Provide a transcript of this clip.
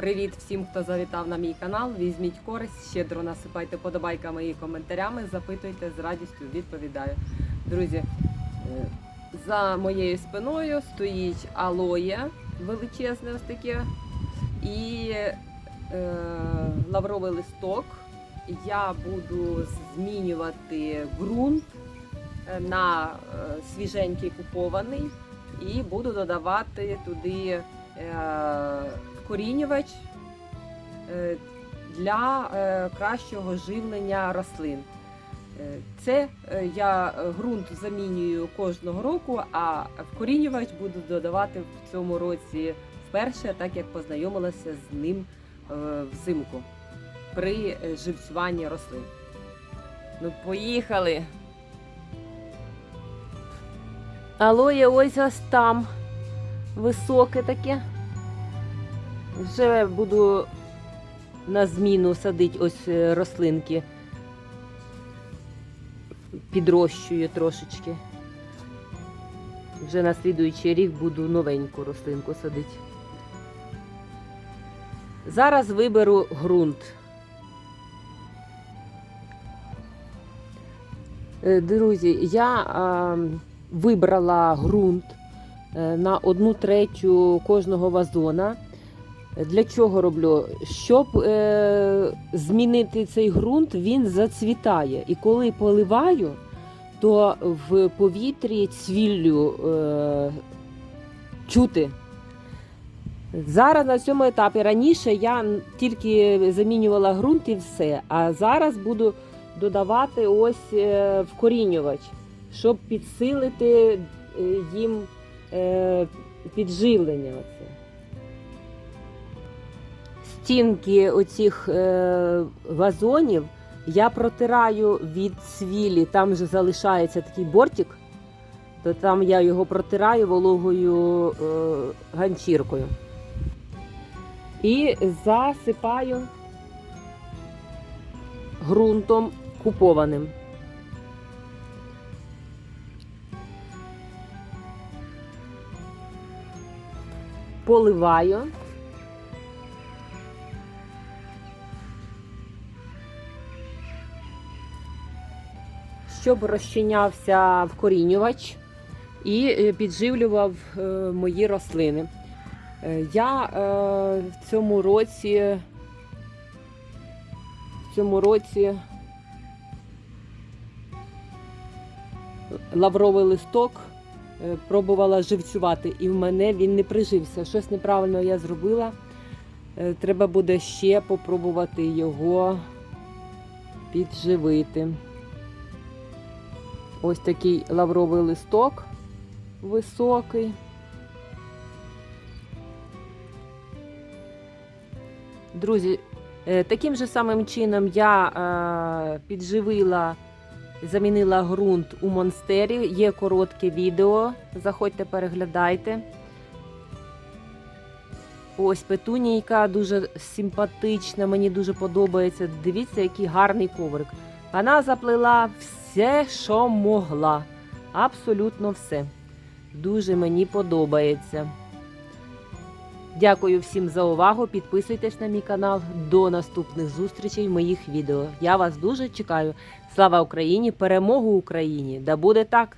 Привіт всім, хто завітав на мій канал. Візьміть користь, щедро насипайте подобайками і коментарями, запитуйте з радістю, відповідаю. Друзі, е, за моєю спиною стоїть алоє величезне ось таке і е, лавровий листок. Я буду змінювати ґрунт е, на е, свіженький купований і буду додавати туди е, вкорінювач е, для е, кращого живлення рослин. Це я ґрунт замінюю кожного року, а вкорінювач буду додавати в цьому році вперше, так як познайомилася з ним взимку при живцюванні рослин. Ну, поїхали! Алоє ось ось там. Високе таке. Вже буду на зміну садити ось е, рослинки. Підрощую трошечки. Вже на слідуючий рік буду новеньку рослинку садити. Зараз виберу ґрунт. Е, Друзі, я а, вибрала ґрунт на одну третю кожного вазона. Для чого роблю? Щоб е, змінити цей ґрунт, він зацвітає. І коли поливаю, то в повітрі цвіллю е, чути. Зараз на цьому етапі раніше я тільки замінювала ґрунт і все. А зараз буду додавати ось е, вкорінювач, щоб підсилити е, їм е, підживлення. Оце. Стінки оцих е, вазонів я протираю від цвілі, там вже залишається такий бортик, то там я його протираю вологою е, ганчіркою. І засипаю ґрунтом купованим. Поливаю. Щоб розчинявся вкорінювач і е, підживлював е, мої рослини. Е, Я в цьому році в цьому році лавровий листок пробувала живцювати, і в мене він не прижився. Щось неправильно я зробила. Е, Треба буде ще попробувати його підживити. Ось такий лавровий листок високий. Друзі, е, таким же самим чином я е, підживила, замінила ґрунт у монстері. Є коротке відео. Заходьте, переглядайте. Ось петунійка дуже симпатична, мені дуже подобається. Дивіться, який гарний коврик. Вона заплела все, що могла. Абсолютно все. Дуже мені подобається. Дякую всім за увагу. Підписуйтесь на мій канал. До наступних зустрічей в моїх відео. Я вас дуже чекаю. Слава Україні! Перемогу Україні! Да буде так!